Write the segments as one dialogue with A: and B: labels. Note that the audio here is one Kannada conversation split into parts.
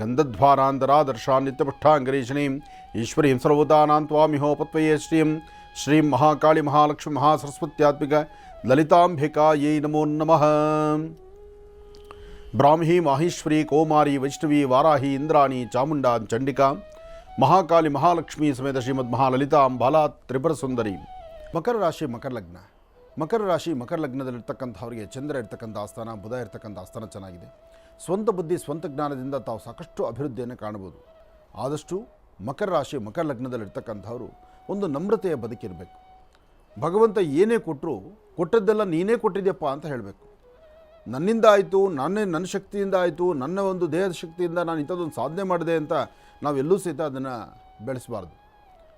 A: ಗಂಧಧ್ವಾರಾಂಧರಾದರ್ಶಾ ನಿತ್ಯಪುಷ್ಟಾಂಗರೀಷಣೀಂ ಈಶ್ವರೀಂ ಸರ್ವದಾನಾಂ ತ್ವಾಮಿಹೋಪತ್ವಯೇ ಶ್ರೀಂ ಶ್ರೀಂ ಮಹಾಕಾಳಿ ಮಹಾಲಕ್ಷ್ಮಿ ಮಹಾಸರಸ್ವತ್ಯಾತ್ಮಿಕ ಲಲಿತಾಂಬಿಕಾಯೈ ನಮೋ ನಮಃ ಬ್ರಾಹ್ಮಿ ಮಾಹೇಶ್ವರಿ ಕೌಮಾರಿ ವೈಷ್ಣವಿ ವಾರಾಹಿ ಇಂದ್ರಾಣಿ ಚಾಮುಂಡಾ ಚಂಡಿಕಾ ಮಹಾಕಾಳಿ ಮಹಾಲಕ್ಷ್ಮಿ ಸಮೇತ ಶ್ರೀಮದ್ ಮಹಾಲಲಿತಾಂ ಬಾಲಾ ತ್ರಿಪುರ ಸುಂದರಿ ಮಕರ ರಾಶಿ ಮಕರ ಲಗ್ನ ಮಕರ ರಾಶಿ ಮಕರ ಲಗ್ನದಲ್ಲಿರ್ತಕ್ಕಂಥವ್ರಿಗೆ ಚಂದ್ರ ಇರ್ತಕ್ಕಂಥ ಆಸ್ಥಾನ, ಬುಧ ಇರ್ತಕ್ಕಂಥ ಆಸ್ಥಾನ ಚೆನ್ನಾಗಿದೆ. ಸ್ವಂತ ಬುದ್ಧಿ, ಸ್ವಂತ ಜ್ಞಾನದಿಂದ ತಾವು ಸಾಕಷ್ಟು ಅಭಿವೃದ್ಧಿಯನ್ನು ಕಾಣಬಹುದು. ಆದಷ್ಟು ಮಕರ ರಾಶಿ, ಮಕರ ಲಗ್ನದಲ್ಲಿರ್ತಕ್ಕಂಥವರು ಒಂದು ನಮ್ರತೆಯ ಬದುಕಿರಬೇಕು. ಭಗವಂತ ಏನೇ ಕೊಟ್ಟರು ಕೊಟ್ಟದ್ದೆಲ್ಲ ನೀನೇ ಕೊಟ್ಟಿದ್ಯಪ್ಪ ಅಂತ ಹೇಳಬೇಕು. ನನ್ನಿಂದ ಆಯಿತು, ನಾನೇ ನನ್ನ ಶಕ್ತಿಯಿಂದ ಆಯಿತು, ನನ್ನ ಒಂದು ದೇಹದ ಶಕ್ತಿಯಿಂದ ನಾನು ಇಂಥದ್ದೊಂದು ಸಾಧನೆ ಮಾಡಿದೆ ಅಂತ ನಾವೆಲ್ಲೂ ಸಹಿತ ಅದನ್ನು ಬೆಳೆಸಬಾರ್ದು.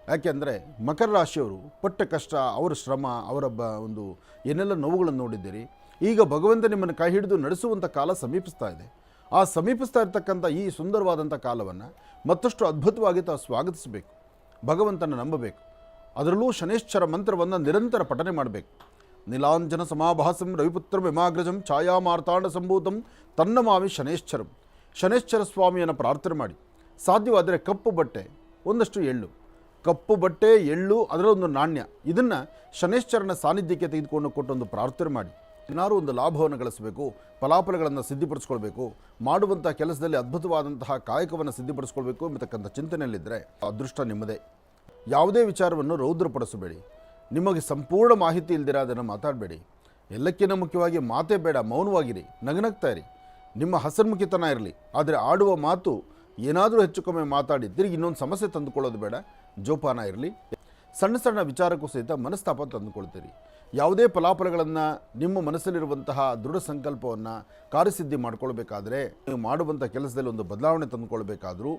A: ಯಾಕೆಂದರೆ ಮಕರ ರಾಶಿಯವರು ಪಟ್ಟ ಕಷ್ಟ, ಅವರ ಶ್ರಮ, ಅವರ ಬ ಒಂದು ಏನೆಲ್ಲ ನೋವುಗಳನ್ನು ನೋಡಿದ್ದೀರಿ ಈಗ ಭಗವಂತ ನಿಮ್ಮನ್ನು ಕೈ ಹಿಡಿದು ನಡೆಸುವಂಥ ಕಾಲ ಸಮೀಪಿಸ್ತಾ ಇದೆ. ಆ ಸಮೀಪಿಸ್ತಾ ಇರ್ತಕ್ಕಂಥ ಈ ಸುಂದರವಾದಂಥ ಕಾಲವನ್ನು ಮತ್ತಷ್ಟು ಅದ್ಭುತವಾಗಿ ತಾವು ಸ್ವಾಗತಿಸಬೇಕು. ಭಗವಂತನ ನಂಬಬೇಕು. ಅದರಲ್ಲೂ ಶನೇಶ್ವರ ಮಂತ್ರವನ್ನು ನಿರಂತರ ಪಠನೆ ಮಾಡಬೇಕು. ನೀಲಾಂಜನ ಸಮಾಭಾಸಂ ರವಿಪುತ್ರ ವಿಮಾಗ್ರಜಂ ಛಾಯಾ ಮಾರ್ತಾಂಡ ಸಂಭೂತಂ ತನ್ನಮಾವಿ ಶನೇಶ್ವರಂ ಶನೇಶ್ವರ ಸ್ವಾಮಿಯನ್ನು ಪ್ರಾರ್ಥನೆ ಮಾಡಿ. ಸಾಧ್ಯವಾದರೆ ಕಪ್ಪು ಬಟ್ಟೆ, ಒಂದಷ್ಟು ಎಳ್ಳು. ಕಪ್ಪು ಬಟ್ಟೆ, ಎಳ್ಳು ಅದರ ಒಂದು ನಾಣ್ಯ. ಇದನ್ನು ಶನೇಶ್ವರನ ಸಾನ್ನಿಧ್ಯಕ್ಕೆ ತೆಗೆದುಕೊಂಡು ಕೊಟ್ಟೊಂದು ಪ್ರಾರ್ಥನೆ ಮಾಡಿ. ಏನಾದರೂ ಒಂದು ಲಾಭವನ್ನು ಗಳಿಸಬೇಕು, ಫಲಾಫಲಗಳನ್ನು ಸಿದ್ಧಪಡಿಸ್ಕೊಳ್ಬೇಕು ಮಾಡುವಂಥ ಕೆಲಸದಲ್ಲಿ ಅದ್ಭುತವಾದಂತಹ ಕಾಯಕವನ್ನು ಸಿದ್ಧಪಡಿಸ್ಕೊಳ್ಬೇಕು ಎಂಬತಕ್ಕಂಥ ಚಿಂತನೆಯಲ್ಲಿದ್ದರೆ ಅದೃಷ್ಟ ನಿಮ್ಮದೇ. ಯಾವುದೇ ವಿಚಾರವನ್ನು ರೌದ್ರಪಡಿಸಬೇಡಿ. ನಿಮಗೆ ಸಂಪೂರ್ಣ ಮಾಹಿತಿ ಇಲ್ದಿರ ಅದನ್ನು ಮಾತಾಡಬೇಡಿ. ಎಲ್ಲಕ್ಕಿಂತ ಮುಖ್ಯವಾಗಿ ಮಾತೇ ಬೇಡ, ಮೌನವಾಗಿರಿ, ನಗನಗ್ತಾ ಇರಿ. ನಿಮ್ಮ ಹಸನ್ಮುಖಿತನ ಇರಲಿ, ಆದರೆ ಆಡುವ ಮಾತು ಏನಾದರೂ ಹೆಚ್ಚು ಕಮ್ಮಿ ಮಾತಾಡಿ, ತಿರುಗಿ ಇನ್ನೊಂದು ಸಮಸ್ಯೆ ತಂದುಕೊಳ್ಳೋದು ಬೇಡ, ಜೋಪಾನ ಇರಲಿ. ಸಣ್ಣ ಸಣ್ಣ ವಿಚಾರಕ್ಕೂ ಸಹಿತ ಮನಸ್ತಾಪ ತಂದುಕೊಳ್ತೀರಿ. ಯಾವುದೇ ಫಲಾಫಲಗಳನ್ನು ನಿಮ್ಮ ಮನಸ್ಸಲ್ಲಿರುವಂತಹ ದೃಢ ಸಂಕಲ್ಪವನ್ನು ಕಾರ್ಯಸಿದ್ಧಿ ಮಾಡಿಕೊಳ್ಬೇಕಾದ್ರೆ, ನೀವು ಮಾಡುವಂಥ ಕೆಲಸದಲ್ಲಿ ಒಂದು ಬದಲಾವಣೆ ತಂದುಕೊಳ್ಬೇಕಾದ್ರೂ,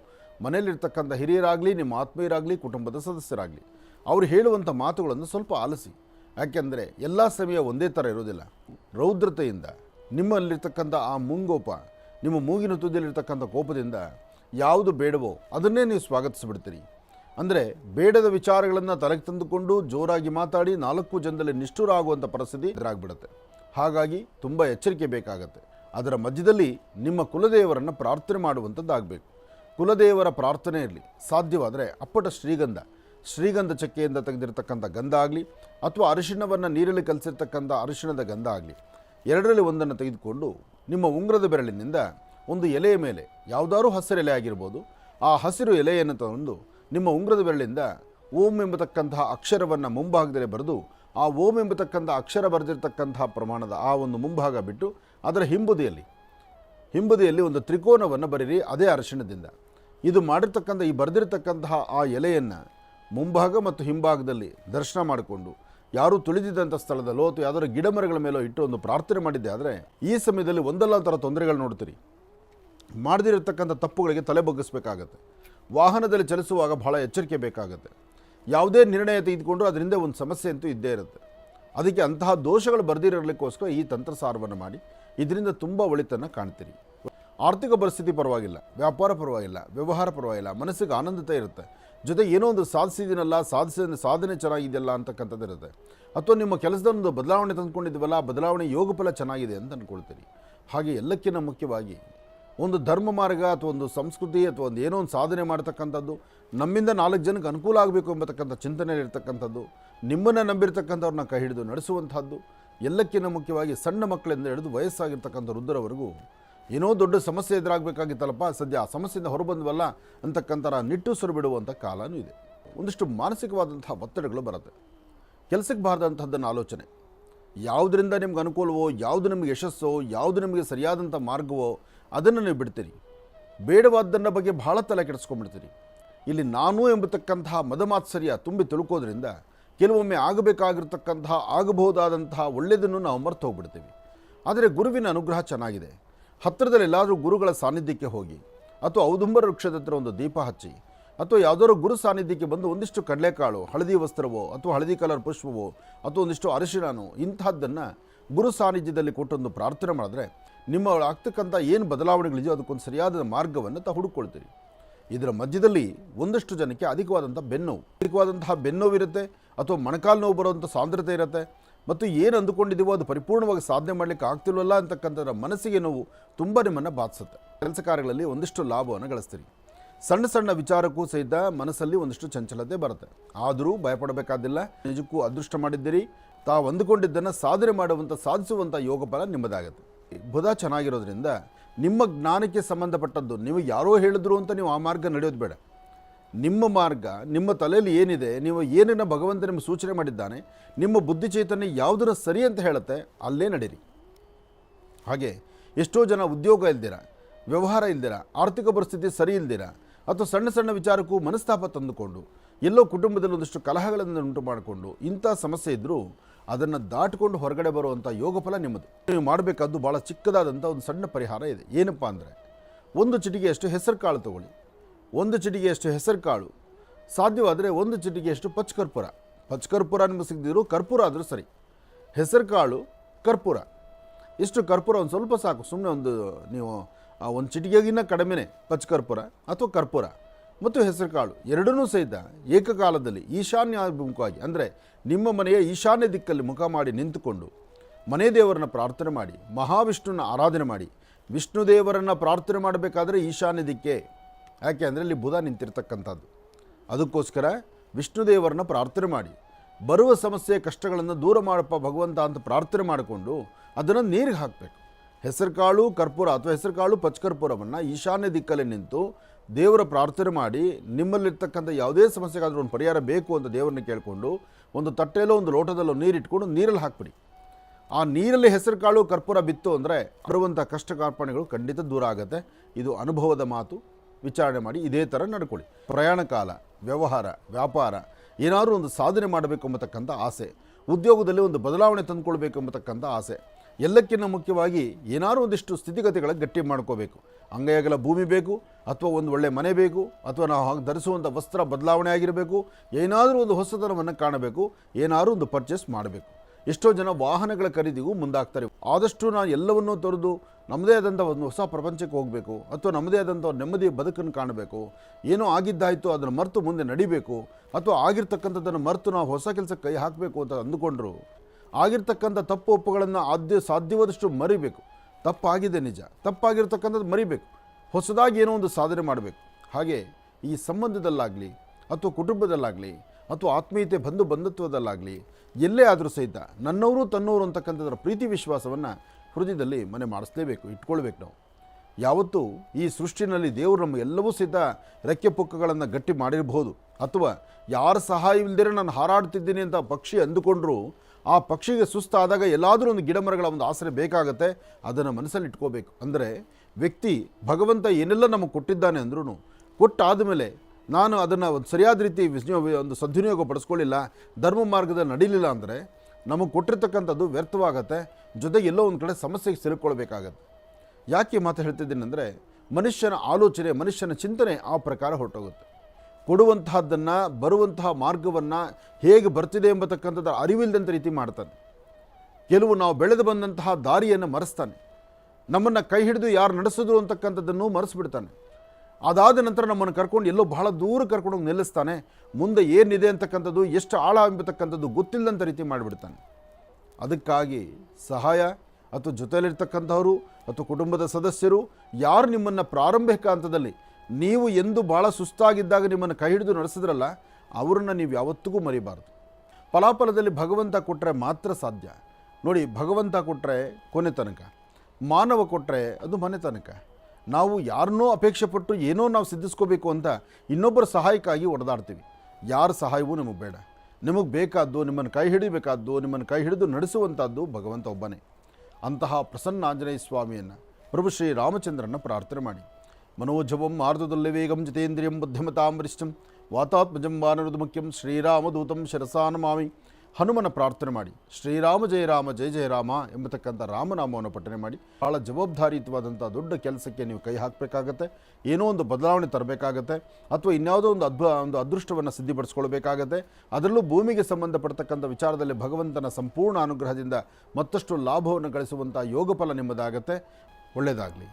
A: ಮನೆಯಲ್ಲಿರ್ತಕ್ಕಂಥ ಹಿರಿಯರಾಗಲಿ, ನಿಮ್ಮ ಆತ್ಮೀಯರಾಗಲಿ, ಕುಟುಂಬದ ಸದಸ್ಯರಾಗಲಿ, ಅವರು ಹೇಳುವಂಥ ಮಾತುಗಳನ್ನು ಸ್ವಲ್ಪ ಆಲಿಸಿ. ಯಾಕೆಂದರೆ ಎಲ್ಲ ಸಮಯ ಒಂದೇ ಥರ ಇರೋದಿಲ್ಲ ರೌದ್ರತೆಯಿಂದ, ನಿಮ್ಮಲ್ಲಿರ್ತಕ್ಕಂಥ ಆ ಮುಂಗೋಪ, ನಿಮ್ಮ ಮೂಗಿನ ತುದಿಯಲ್ಲಿರ್ತಕ್ಕಂಥ ಕೋಪದಿಂದ ಯಾವುದು ಬೇಡವೋ ಅದನ್ನೇ ನೀವು ಸ್ವಾಗತಿಸಿಬಿಡ್ತೀರಿ. ಅಂದರೆ ಬೇಡದ ವಿಚಾರಗಳನ್ನು ತಲೆಗೆ ತಂದುಕೊಂಡು ಜೋರಾಗಿ ಮಾತಾಡಿ ನಾಲ್ಕು ಜನದಲ್ಲಿ ನಿಷ್ಠುರ ಆಗುವಂಥ ಪರಿಸ್ಥಿತಿ ಎದುರಾಗ್ಬಿಡುತ್ತೆ. ಹಾಗಾಗಿ ತುಂಬ ಎಚ್ಚರಿಕೆ ಬೇಕಾಗತ್ತೆ. ಅದರ ಮಧ್ಯದಲ್ಲಿ ನಿಮ್ಮ ಕುಲದೇವರನ್ನು ಪ್ರಾರ್ಥನೆ ಮಾಡುವಂಥದ್ದಾಗಬೇಕು ಕುಲದೇವರ ಪ್ರಾರ್ಥನೆ ಇರಲಿ. ಸಾಧ್ಯವಾದರೆ ಅಪ್ಪಟ ಶ್ರೀಗಂಧ. ಶ್ರೀಗಂಧ ಚಕ್ಕೆಯಿಂದ ತೆಗೆದಿರ್ತಕ್ಕಂಥ ಗಂಧ ಆಗಲಿ, ಅಥವಾ ಅರಿಶಿಣವನ್ನು ನೀರಲ್ಲಿ ಕಲಸಿರ್ತಕ್ಕಂಥ ಅರಿಶಿಣದ ಗಂಧ ಆಗಲಿ, ಎರಡರಲ್ಲಿ ಒಂದನ್ನು ತೆಗೆದುಕೊಂಡು ನಿಮ್ಮ ಉಂಗ್ರದ ಬೆರಳಿನಿಂದ ಒಂದು ಎಲೆಯ ಮೇಲೆ, ಯಾವುದಾದ್ರೂ ಹಸಿರು ಎಲೆ ಆಗಿರ್ಬೋದು, ಆ ಹಸಿರು ಎಲೆಯನ್ನು ತಂದು ನಿಮ್ಮ ಉಂಗ್ರದ ಬೆರಳಿಂದ ಓಂ ಎಂಬತಕ್ಕಂತಹ ಅಕ್ಷರವನ್ನು ಮುಂಭಾಗದಲ್ಲಿ ಬರೆದು ಆ ಓಂ ಎಂಬತಕ್ಕಂಥ ಅಕ್ಷರ ಬರೆದಿರ್ತಕ್ಕಂತಹ ಪ್ರಮಾಣದ ಆ ಒಂದು ಮುಂಭಾಗ ಬಿಟ್ಟು ಅದರ ಹಿಂಬದಿಯಲ್ಲಿ ಹಿಂಬದಿಯಲ್ಲಿ ಒಂದು ತ್ರಿಕೋನವನ್ನು ಬರೀರಿ ಅದೇ ಅರಿಶಿಣದಿಂದ. ಇದು ಮಾಡಿರ್ತಕ್ಕಂಥ, ಈ ಬರೆದಿರ್ತಕ್ಕಂತಹ ಆ ಎಲೆಯನ್ನು ಮುಂಭಾಗ ಮತ್ತು ಹಿಂಭಾಗದಲ್ಲಿ ದರ್ಶನ ಮಾಡಿಕೊಂಡು, ಯಾರೂ ತುಳಿದಿದ್ದಂಥ ಸ್ಥಳದಲ್ಲೋ ಅಥವಾ ಯಾವುದಾದ್ರು ಗಿಡ ಮರಗಳ ಮೇಲೋ ಇಟ್ಟು ಒಂದು ಪ್ರಾರ್ಥನೆ ಮಾಡಿದ್ದೆ ಆದರೆ ಈ ಸಮಯದಲ್ಲಿ ಒಂದಲ್ಲ ಥರ ತೊಂದರೆಗಳು ನೋಡ್ತೀರಿ. ಮಾಡದಿರತಕ್ಕಂಥ ತಪ್ಪುಗಳಿಗೆ ತಲೆ ಬಗ್ಗಿಸ್ಬೇಕಾಗತ್ತೆ. ವಾಹನದಲ್ಲಿ ಚಲಿಸುವಾಗ ಬಹಳ ಎಚ್ಚರಿಕೆ ಬೇಕಾಗುತ್ತೆ. ಯಾವುದೇ ನಿರ್ಣಯ ತೆಗೆದುಕೊಂಡು ಅದರಿಂದ ಒಂದು ಸಮಸ್ಯೆ ಅಂತೂ ಇದ್ದೇ ಇರುತ್ತೆ. ಅದಕ್ಕೆ ಅಂತಹ ದೋಷಗಳು ಬರೆದಿರಲಿಕ್ಕೋಸ್ಕರ ಈ ತಂತ್ರ ಸಾರವನ್ನು ಮಾಡಿ, ಇದರಿಂದ ತುಂಬ ಒಳಿತನ್ನು ಕಾಣ್ತೀರಿ. ಆರ್ಥಿಕ ಪರಿಸ್ಥಿತಿ ಪರವಾಗಿಲ್ಲ, ವ್ಯಾಪಾರ ಪರವಾಗಿಲ್ಲ, ವ್ಯವಹಾರ ಪರವಾಗಿಲ್ಲ, ಮನಸ್ಸಿಗೆ ಆನಂದತೆ ಇರುತ್ತೆ. ಜೊತೆ ಏನೋ ಒಂದು ಸಾಧಿಸಿದ್ದೀನಲ್ಲ, ಸಾಧಿಸಿದ ಸಾಧನೆ ಚೆನ್ನಾಗಿದೆಯಲ್ಲ ಅಂತಕ್ಕಂಥದ್ದು ಇರುತ್ತೆ. ಅಥವಾ ನಿಮ್ಮ ಕೆಲಸದ ಒಂದು ಬದಲಾವಣೆ ತಂದುಕೊಂಡಿದ್ದೀವಲ್ಲ ಬದಲಾವಣೆ ಯೋಗ ಚೆನ್ನಾಗಿದೆ ಅಂತ ಅಂದ್ಕೊಳ್ತೀರಿ ಹಾಗೆ ಎಲ್ಲಕ್ಕಿಂತ ಮುಖ್ಯವಾಗಿ ಒಂದು ಧರ್ಮ ಮಾರ್ಗ ಅಥವಾ ಒಂದು ಸಂಸ್ಕೃತಿ ಅಥವಾ ಒಂದು ಏನೋ ಒಂದು ಸಾಧನೆ ಮಾಡ್ತಕ್ಕಂಥದ್ದು, ನಮ್ಮಿಂದ ನಾಲ್ಕು ಜನಕ್ಕೆ ಅನುಕೂಲ ಆಗಬೇಕು ಎಂಬತಕ್ಕಂಥ ಚಿಂತನೆಯಲ್ಲಿ ಇರ್ತಕ್ಕಂಥದ್ದು, ನಿಮ್ಮನ್ನು ನಂಬಿರ್ತಕ್ಕಂಥವ್ರನ್ನ ಕೈ ಹಿಡಿದು ನಡೆಸುವಂಥದ್ದು, ಎಲ್ಲಕ್ಕಿಂತ ಮುಖ್ಯವಾಗಿ ಸಣ್ಣ ಮಕ್ಕಳಿಂದ ಹಿಡಿದು ವಯಸ್ಸಾಗಿರ್ತಕ್ಕಂಥ ವೃದ್ಧರವರೆಗೂ ಏನೋ ದೊಡ್ಡ ಸಮಸ್ಯೆ ಎದುರಾಗಬೇಕಾಗಿತ್ತಲ್ಲಪ್ಪ, ಸದ್ಯ ಆ ಸಮಸ್ಯೆಯಿಂದ ಹೊರಬಂದ್ವಲ್ಲ ಅಂತಕ್ಕಂಥ ನಿಟ್ಟುಸಿರು ಬಿಡುವಂಥ ಕಾಲವೂ ಇದೆ. ಒಂದಿಷ್ಟು ಮಾನಸಿಕವಾದಂಥ ಒತ್ತಡಗಳು ಬರುತ್ತೆ. ಕೆಲಸಕ್ಕೆ ಬಾರದಂಥದ್ದನ್ನು ಆಲೋಚನೆ. ಯಾವುದರಿಂದ ನಿಮ್ಗೆ ಅನುಕೂಲವೋ, ಯಾವುದು ನಿಮಗೆ ಯಶಸ್ಸೋ, ಯಾವುದು ನಿಮಗೆ ಸರಿಯಾದಂಥ ಮಾರ್ಗವೋ, ಅದನ್ನು ನೀವು ಬಿಡ್ತೀರಿ. ಬೇಡವಾದ್ದನ್ನ ಬಗ್ಗೆ ಭಾಳ ತಲೆ ಕೆಡಿಸ್ಕೊಂಡ್ಬಿಡ್ತೀರಿ. ಇಲ್ಲಿ ನಾನು ಎಂಬತಕ್ಕಂತಹ ಮದಮಾತ್ಸರ್ಯ ತುಂಬಿ ತಿಳ್ಕೋದ್ರಿಂದ ಕೆಲವೊಮ್ಮೆ ಆಗಬೇಕಾಗಿರ್ತಕ್ಕಂತಹ ಆಗಬಹುದಾದಂತಹ ಒಳ್ಳೆಯದನ್ನು ನಾವು ಮರ್ತು ಹೋಗ್ಬಿಡ್ತೀವಿ. ಆದರೆ ಗುರುವಿನ ಅನುಗ್ರಹ ಚೆನ್ನಾಗಿದೆ. ಹತ್ತಿರದಲ್ಲಿ ಎಲ್ಲಾದರೂ ಗುರುಗಳ ಸಾನ್ನಿಧ್ಯಕ್ಕೆ ಹೋಗಿ, ಅಥವಾ ಔದುಂಬರ ವೃಕ್ಷದ ಹತ್ರ ಒಂದು ದೀಪ ಹಚ್ಚಿ ಅಥವಾ ಯಾವುದಾದ್ರು ಗುರು ಸಾನ್ನಿಧ್ಯಕ್ಕೆ ಬಂದು ಒಂದಿಷ್ಟು ಕಡಲೆಕಾಳು, ಹಳದಿ ವಸ್ತ್ರವೋ ಅಥವಾ ಹಳದಿ ಕಲರ್ ಪುಷ್ಪವೋ ಅಥವಾ ಒಂದಿಷ್ಟು ಅರಿಶಿಣನೋ ಇಂಥದ್ದನ್ನು ಗುರು ಸಾನ್ನಿಧ್ಯದಲ್ಲಿ ಕೊಟ್ಟೊಂದು ಪ್ರಾರ್ಥನೆ ಮಾಡಿದ್ರೆ ನಿಮ್ಮ ಆಗ್ತಕ್ಕಂಥ ಏನು ಬದಲಾವಣೆಗಳಿದೆಯೋ ಅದಕ್ಕೊಂದು ಸರಿಯಾದ ಮಾರ್ಗವನ್ನು ತ ಹುಡುಕೊಳ್ತೀರಿ. ಇದರ ಮಧ್ಯದಲ್ಲಿ ಒಂದಷ್ಟು ಜನಕ್ಕೆ ಅಧಿಕವಾದಂಥ ಬೆನ್ನೋವು ಅಧಿಕವಾದಂತಹ ಬೆನ್ನೋವು ಇರುತ್ತೆ ಅಥವಾ ಮೊಣಕಾಲು ನೋವು ಬರುವಂಥ ಸಾಂದ್ರತೆ ಇರುತ್ತೆ. ಮತ್ತು ಏನು ಅಂದುಕೊಂಡಿದ್ದೀವೋ ಅದು ಪರಿಪೂರ್ಣವಾಗಿ ಸಾಧನೆ ಮಾಡಲಿಕ್ಕೆ ಆಗ್ತಿಲ್ವಲ್ಲ ಅಂತಕ್ಕಂಥದ್ರ ಮನಸ್ಸಿಗೆ ನೋವು ತುಂಬ ನಿಮ್ಮನ್ನು ಬಾಧಿಸುತ್ತೆ. ಕೆಲಸ ಕಾರ್ಯಗಳಲ್ಲಿ ಒಂದಿಷ್ಟು ಲಾಭವನ್ನು ಗಳಿಸ್ತೀರಿ. ಸಣ್ಣ ಸಣ್ಣ ವಿಚಾರಕ್ಕೂ ಸಹಿತ ಮನಸ್ಸಲ್ಲಿ ಒಂದಿಷ್ಟು ಚಂಚಲತೆ ಬರುತ್ತೆ. ಆದರೂ ಭಯಪಡಬೇಕಾದಿಲ್ಲ. ನಿಜಕ್ಕೂ ಅದೃಷ್ಟ ಮಾಡಿದ್ದೀರಿ. ತಾವು ಅಂದುಕೊಂಡಿದ್ದನ್ನು ಸಾಧನೆ ಮಾಡುವಂಥ ಸಾಧಿಸುವಂಥ ಯೋಗ ಫಲ ನಿಮ್ಮದಾಗುತ್ತೆ. ಬುಧ ಚೆನ್ನಾಗಿರೋದ್ರಿಂದ ನಿಮ್ಮ ಜ್ಞಾನಕ್ಕೆ ಸಂಬಂಧಪಟ್ಟದ್ದು ನೀವು ಯಾರೋ ಹೇಳಿದ್ರು ಅಂತ ನೀವು ಆ ಮಾರ್ಗ ನಡೆಯೋದು ಬೇಡ. ನಿಮ್ಮ ಮಾರ್ಗ, ನಿಮ್ಮ ತಲೆಯಲ್ಲಿ ಏನಿದೆ, ನೀವು ಏನನ್ನ ಭಗವಂತ ನಿಮ್ಮ ಸೂಚನೆ ಮಾಡಿದ್ದಾನೆ, ನಿಮ್ಮ ಬುದ್ಧಿ ಚೈತನ್ಯ ಯಾವುದರ ಸರಿ ಅಂತ ಹೇಳುತ್ತೆ, ಅಲ್ಲೇ ನಡೀರಿ. ಹಾಗೆ ಎಷ್ಟೋ ಜನ ಉದ್ಯೋಗ ಇಲ್ದಿರ, ವ್ಯವಹಾರ ಇಲ್ದಿರ, ಆರ್ಥಿಕ ಪರಿಸ್ಥಿತಿ ಸರಿ ಇಲ್ದಿರ ಅಥವಾ ಸಣ್ಣ ಸಣ್ಣ ವಿಚಾರಕ್ಕೂ ಮನಸ್ತಾಪ ತಂದುಕೊಂಡು, ಎಲ್ಲೋ ಕುಟುಂಬದಲ್ಲಿ ಒಂದಷ್ಟು ಕಲಹಗಳನ್ನು ಉಂಟು ಮಾಡಿಕೊಂಡು, ಇಂಥ ಸಮಸ್ಯೆ ಇದ್ದರೂ ಅದನ್ನು ದಾಟಿಕೊಂಡು ಹೊರಗಡೆ ಬರುವಂಥ ಯೋಗ ಫಲ ನಿಮ್ಮದು. ನೀವು ಮಾಡಬೇಕಾದ್ದು ಭಾಳ ಚಿಕ್ಕದಾದಂಥ ಒಂದು ಸಣ್ಣ ಪರಿಹಾರ ಇದೆ. ಏನಪ್ಪ ಅಂದರೆ, ಒಂದು ಚಿಟಿಗೆಯಷ್ಟು ಹೆಸರು ಕಾಳು ತಗೊಳ್ಳಿ. ಒಂದು ಚಿಟಿಗೆಯಷ್ಟು ಹೆಸರು ಕಾಳು ಸಾಧ್ಯವಾದರೆ ಒಂದು ಚಿಟಿಗೆಯಷ್ಟು ಪಚ್ಕರ್ಪೂರ. ಪಚ್ಕರ್ಪೂರ ನಿಮಗೆ ಸಿಗದಿದ್ರು ಕರ್ಪೂರ ಆದರೂ ಸರಿ. ಹೆಸರು ಕಾಳು ಕರ್ಪೂರ. ಇಷ್ಟು ಕರ್ಪೂರ ಒಂದು ಸ್ವಲ್ಪ ಸಾಕು. ಸುಮ್ಮನೆ ಒಂದು ನೀವು ಆ ಒಂದು ಚಿಟಿಕೆಗಿನ್ನ ಕಡಿಮೆನೇ ಪಚ್ಕರ್ಪುರ ಅಥವಾ ಕರ್ಪೂರ. ಮತ್ತು ಹೆಸರುಕಾಳು ಎರಡನ್ನೂ ಸಹಿತ ಏಕಕಾಲದಲ್ಲಿ ಈಶಾನ್ಯಾಭಿಮುಖವಾಗಿ ಅಂದರೆ ನಿಮ್ಮ ಮನೆಯ ಈಶಾನ್ಯ ದಿಕ್ಕಲ್ಲಿ ಮುಖ ಮಾಡಿ ನಿಂತುಕೊಂಡು ಮನೆ ದೇವರನ್ನ ಪ್ರಾರ್ಥನೆ ಮಾಡಿ, ಮಹಾವಿಷ್ಣುನ ಆರಾಧನೆ ಮಾಡಿ, ವಿಷ್ಣು ದೇವರನ್ನು ಪ್ರಾರ್ಥನೆ ಮಾಡಬೇಕಾದ್ರೆ ಈಶಾನ್ಯ ದಿಕ್ಕೆ. ಯಾಕೆ ಅಂದರೆ ಇಲ್ಲಿ ಬುಧ ನಿಂತಿರ್ತಕ್ಕಂಥದ್ದು. ಅದಕ್ಕೋಸ್ಕರ ವಿಷ್ಣು ದೇವರನ್ನ ಪ್ರಾರ್ಥನೆ ಮಾಡಿ, ಬರುವ ಸಮಸ್ಯೆ, ಕಷ್ಟಗಳನ್ನು ದೂರ ಮಾಡಪ್ಪ ಭಗವಂತ ಅಂತ ಪ್ರಾರ್ಥನೆ ಮಾಡಿಕೊಂಡು ಅದನ್ನು ನೀರಿಗೆ ಹಾಕಬೇಕು. ಹೆಸರುಕಾಳು ಕರ್ಪೂರ ಅಥವಾ ಹೆಸರುಕಾಳು ಪಚ್ಚಕರ್ಪೂರವನ್ನು ಈಶಾನ್ಯ ದಿಕ್ಕಲ್ಲಿ ನಿಂತು ದೇವರ ಪ್ರಾರ್ಥನೆ ಮಾಡಿ ನಿಮ್ಮಲ್ಲಿರ್ತಕ್ಕಂಥ ಯಾವುದೇ ಸಮಸ್ಯೆಗಾದರೂ ಒಂದು ಪರಿಹಾರ ಬೇಕು ಅಂತ ದೇವರನ್ನ ಕೇಳಿಕೊಂಡು ಒಂದು ತಟ್ಟೆಯಲ್ಲೋ ಒಂದು ಲೋಟದಲ್ಲೋ ನೀರಿಟ್ಕೊಂಡು ನೀರಲ್ಲಿ ಹಾಕ್ಬಿಡಿ. ಆ ನೀರಲ್ಲಿ ಹೆಸರು ಕಾಳು ಕರ್ಪೂರ ಬಿತ್ತು ಅಂದರೆ ಬರುವಂಥ ಕಷ್ಟ ಕಾರ್ಪಣೆಗಳು ಖಂಡಿತ ದೂರ ಆಗುತ್ತೆ. ಇದು ಅನುಭವದ ಮಾತು. ವಿಚಾರಣೆ ಮಾಡಿ ಇದೇ ಥರ ನಡ್ಕೊಳ್ಳಿ. ಪ್ರಯಾಣ ಕಾಲ, ವ್ಯವಹಾರ, ವ್ಯಾಪಾರ, ಏನಾದರೂ ಒಂದು ಸಾಧನೆ ಮಾಡಬೇಕು ಎಂಬತಕ್ಕಂಥ ಆಸೆ, ಉದ್ಯೋಗದಲ್ಲಿ ಒಂದು ಬದಲಾವಣೆ ತಂದುಕೊಳ್ಬೇಕು ಎಂಬತಕ್ಕಂಥ ಆಸೆ ಎಲ್ಲಕ್ಕಿಂತ ಮುಖ್ಯವಾಗಿ ಏನಾದರೂ ಒಂದಿಷ್ಟು ಸ್ಥಿತಿಗತಿಗಳ ಗಟ್ಟಿ ಮಾಡ್ಕೋಬೇಕು. ಅಂಗೈಗಲ ಭೂಮಿ ಬೇಕು, ಅಥವಾ ಒಂದು ಒಳ್ಳೆ ಮನೆ ಬೇಕು, ಅಥವಾ ನಾವು ಹಾಗೆ ಧರಿಸುವಂಥ ವಸ್ತ್ರ ಬದಲಾವಣೆ ಆಗಿರಬೇಕು, ಏನಾದರೂ ಒಂದು ಹೊಸತನವನ್ನು ಕಾಣಬೇಕು, ಏನಾದರೂ ಒಂದು ಪರ್ಚೇಸ್ ಮಾಡಬೇಕು. ಎಷ್ಟೋ ಜನ ವಾಹನಗಳ ಖರೀದಿಗೂ ಮುಂದಾಗ್ತಾರೆ. ಆದಷ್ಟು ನಾನು ಎಲ್ಲವನ್ನೂ ತೊರೆದು ನಮ್ಮದೇ ಆದಂಥ ಒಂದು ಹೊಸ ಪ್ರಪಂಚಕ್ಕೆ ಹೋಗಬೇಕು, ಅಥವಾ ನಮ್ಮದೇ ಆದಂಥ ನೆಮ್ಮದಿ ಬದುಕನ್ನು ಕಾಣಬೇಕು, ಏನೋ ಆಗಿದ್ದಾಯಿತು ಅದನ್ನು ಮರೆತು ಮುಂದೆ ನಡಿಬೇಕು, ಅಥವಾ ಆಗಿರ್ತಕ್ಕಂಥದ್ದನ್ನು ಮರೆತು ನಾವು ಹೊಸ ಕೆಲಸಕ್ಕೆ ಕೈ ಹಾಕಬೇಕು ಅಂತ ಅಂದುಕೊಂಡ್ರು ಆಗಿರ್ತಕ್ಕಂಥ ತಪ್ಪು ಒಪ್ಪುಗಳನ್ನು ಆದ್ಯ ಸಾಧ್ಯವಾದಷ್ಟು ಮರಿಬೇಕು. ತಪ್ಪಾಗಿದೆ ನಿಜ. ತಪ್ಪಾಗಿರ್ತಕ್ಕಂಥದ್ದು ಮರಿಬೇಕು. ಹೊಸದಾಗಿ ಏನೋ ಒಂದು ಸಾಧನೆ ಮಾಡಬೇಕು. ಹಾಗೆ ಈ ಸಂಬಂಧದಲ್ಲಾಗಲಿ ಅಥವಾ ಕುಟುಂಬದಲ್ಲಾಗಲಿ ಅಥವಾ ಆತ್ಮೀಯತೆ ಬಂಧು ಬಂಧುತ್ವದಲ್ಲಾಗಲಿ ಎಲ್ಲೇ ಆದರೂ ಸಹಿತ ನನ್ನವರು ತನ್ನವರು ಅಂತಕ್ಕಂಥದ್ರ ಪ್ರೀತಿ ವಿಶ್ವಾಸವನ್ನು ಹೃದಯದಲ್ಲಿ ಮನೆ ಮಾಡಿಸ್ಲೇಬೇಕು, ಇಟ್ಕೊಳ್ಬೇಕು ನಾವು. ಯಾವತ್ತೂ ಈ ಸೃಷ್ಟಿನಲ್ಲಿ ದೇವರು ನಮ್ಮ ಎಲ್ಲವೂ ಸಹಿತ ರೆಕ್ಕೆ ಪುಕ್ಕಗಳನ್ನು ಗಟ್ಟಿ ಮಾಡಿರಬಹುದು. ಅಥವಾ ಯಾರ ಸಹಾಯವಿಲ್ಲದೇ ನಾನು ಹಾರಾಡ್ತಿದ್ದೀನಿ ಅಂತ ಪಕ್ಷಿ ಅಂದುಕೊಂಡ್ರೂ ಆ ಪಕ್ಷಿಗೆ ಸುಸ್ತಾದಾಗ ಎಲ್ಲಾದರೂ ಒಂದು ಗಿಡ ಮರಗಳ ಒಂದು ಆಸರೆ ಬೇಕಾಗತ್ತೆ, ಅದನ್ನು ಮನಸ್ಸಲ್ಲಿ ಇಟ್ಕೋಬೇಕು. ಅಂದರೆ ವ್ಯಕ್ತಿ, ಭಗವಂತ ಏನೆಲ್ಲ ನಮಗೆ ಕೊಟ್ಟಿದ್ದಾನೆ ಅಂದ್ರೂ ಕೊಟ್ಟಾದ ಮೇಲೆ ನಾನು ಅದನ್ನು ಒಂದು ಸರಿಯಾದ ರೀತಿ ಒಂದು ಸದ್ವಿನಿಯೋಗ ಪಡಿಸ್ಕೊಳ್ಳಿಲ್ಲ, ಧರ್ಮ ಮಾರ್ಗದಲ್ಲಿ ನಡೀಲಿಲ್ಲ ಅಂದರೆ ನಮಗೆ ಕೊಟ್ಟಿರ್ತಕ್ಕಂಥದ್ದು ವ್ಯರ್ಥವಾಗತ್ತೆ, ಜೊತೆಗೆ ಎಲ್ಲೋ ಒಂದು ಕಡೆ ಸಮಸ್ಯೆಗೆ ಸೇರಿಕೊಳ್ಬೇಕಾಗತ್ತೆ ಯಾಕೆ ಮಾತು ಹೇಳ್ತಿದ್ದೀನಿ ಅಂದರೆ ಮನುಷ್ಯನ ಆಲೋಚನೆ, ಮನುಷ್ಯನ ಚಿಂತನೆ ಆ ಪ್ರಕಾರ ಹೊರಟೋಗುತ್ತೆ. ಕೊಡುವಂತಹದ್ದನ್ನು, ಬರುವಂತಹ ಮಾರ್ಗವನ್ನು ಹೇಗೆ ಬರ್ತಿದೆ ಎಂಬತಕ್ಕಂಥದ್ದು ಅರಿವಿಲ್ಲದಂಥ ರೀತಿ ಮಾಡ್ತಾನೆ. ಕೆಲವು ನಾವು ಬೆಳೆದು ಬಂದಂತಹ ದಾರಿಯನ್ನು ಮರೆಸ್ತಾನೆ. ನಮ್ಮನ್ನು ಕೈ ಹಿಡಿದು ಯಾರು ನಡೆಸಿದ್ರು ಅಂತಕ್ಕಂಥದ್ದನ್ನು ಮರೆಸಿಬಿಡ್ತಾನೆ. ಅದಾದ ನಂತರ ನಮ್ಮನ್ನು ಕರ್ಕೊಂಡು ಎಲ್ಲೋ ಬಹಳ ದೂರ ಕರ್ಕೊಂಡೋಗಿ ನಿಲ್ಲಿಸ್ತಾನೆ. ಮುಂದೆ ಏನಿದೆ ಅಂತಕ್ಕಂಥದ್ದು, ಎಷ್ಟು ಆಳ ಎಂಬತಕ್ಕಂಥದ್ದು ಗೊತ್ತಿಲ್ಲದಂಥ ರೀತಿ ಮಾಡಿಬಿಡ್ತಾನೆ. ಅದಕ್ಕಾಗಿ ಸಹಾಯ, ಅಥವಾ ಜೊತೆಯಲ್ಲಿರ್ತಕ್ಕಂಥವರು, ಅಥವಾ ಕುಟುಂಬದ ಸದಸ್ಯರು, ಯಾರು ನಿಮ್ಮನ್ನು ಪ್ರಾರಂಭಿಕ ಹಂತದಲ್ಲಿ ನೀವು ಎಂದು ಭಾಳ ಸುಸ್ತಾಗಿದ್ದಾಗ ನಿಮ್ಮನ್ನು ಕೈ ಹಿಡಿದು ನಡೆಸಿದ್ರಲ್ಲ, ಅವರನ್ನು ನೀವು ಯಾವತ್ತಿಗೂ ಮರಿಬಾರ್ದು. ಫಲಾಫಲದಲ್ಲಿ ಭಗವಂತ ಕೊಟ್ಟರೆ ಮಾತ್ರ ಸಾಧ್ಯ. ನೋಡಿ, ಭಗವಂತ ಕೊಟ್ಟರೆ ಕೊನೆ ತನಕ. ಮಾನವ ಕೊಟ್ಟರೆ ಅದು ಮನೆ ತನಕ. ನಾವು ಯಾರನ್ನೋ ಅಪೇಕ್ಷೆ ಪಟ್ಟು ಏನೋ ನಾವು ಸಿದ್ಧಿಸ್ಕೋಬೇಕು ಅಂತ ಇನ್ನೊಬ್ಬರ ಸಹಾಯಕ್ಕಾಗಿ ಒಡೆದಾಡ್ತೀವಿ. ಯಾರ ಸಹಾಯವೂ ನಮಗೆ ಬೇಡ. ನಿಮಗೆ ಬೇಕಾದ್ದು, ನಿಮ್ಮನ್ನು ಕೈ ಹಿಡಿಬೇಕಾದ್ದು, ನಿಮ್ಮನ್ನು ಕೈ ಹಿಡಿದು ನಡೆಸುವಂಥದ್ದು ಭಗವಂತ ಒಬ್ಬನೇ. ಅಂತಹ ಪ್ರಸನ್ನ ಆಂಜನೇಯ ಸ್ವಾಮಿಯನ್ನು ಪ್ರಭು ಶ್ರೀ ರಾಮಚಂದ್ರನ ಪ್ರಾರ್ಥನೆ ಮಾಡಿ. ಮಾರ್ದದಲ್ಲಿ ವೇಗಂ ಜಿತೇಂದ್ರಿಯಂ ಬುದ್ಧಿಮತಾಂ ವರಿಷ್ಠಂ ವಾತಾತ್ಮಜಂ ವಾನರುದು ಮುಖ್ಯಂ ಶ್ರೀರಾಮದೂತಂ ಶಿರಸಾನಮಾಮಿ ಹನುಮನ ಪ್ರಾರ್ಥನೆ ಮಾಡಿ ಶ್ರೀರಾಮ ಜಯ ರಾಮ ಜಯ ಜಯ ರಾಮ ಎಂಬತಕ್ಕಂಥ ರಾಮನಾಮವನ್ನು ಪಠನೆ ಮಾಡಿ ಭಾಳ ಜವಾಬ್ದಾರಿಯುತವಾದಂಥ ದೊಡ್ಡ ಕೆಲಸಕ್ಕೆ ನೀವು ಕೈ ಹಾಕಬೇಕಾಗತ್ತೆ ಏನೋ ಒಂದು ಬದಲಾವಣೆ ತರಬೇಕಾಗತ್ತೆ. ಅಥವಾ ಇನ್ಯಾವುದೋ ಒಂದು ಅದ್ಭು, ಒಂದು ಅದೃಷ್ಟವನ್ನು ಸಿದ್ಧಿಪಡಿಸ್ಕೊಳ್ಬೇಕಾಗತ್ತೆ. ಅದರಲ್ಲೂ ಭೂಮಿಗೆ ಸಂಬಂಧಪಡ್ತಕ್ಕಂಥ ವಿಚಾರದಲ್ಲಿ ಭಗವಂತನ ಸಂಪೂರ್ಣ ಅನುಗ್ರಹದಿಂದ ಮತ್ತಷ್ಟು ಲಾಭವನ್ನು ಗಳಿಸುವಂಥ ಯೋಗಫಲ ನಿಮ್ಮದಾಗತ್ತೆ. ಒಳ್ಳೆಯದಾಗಲಿ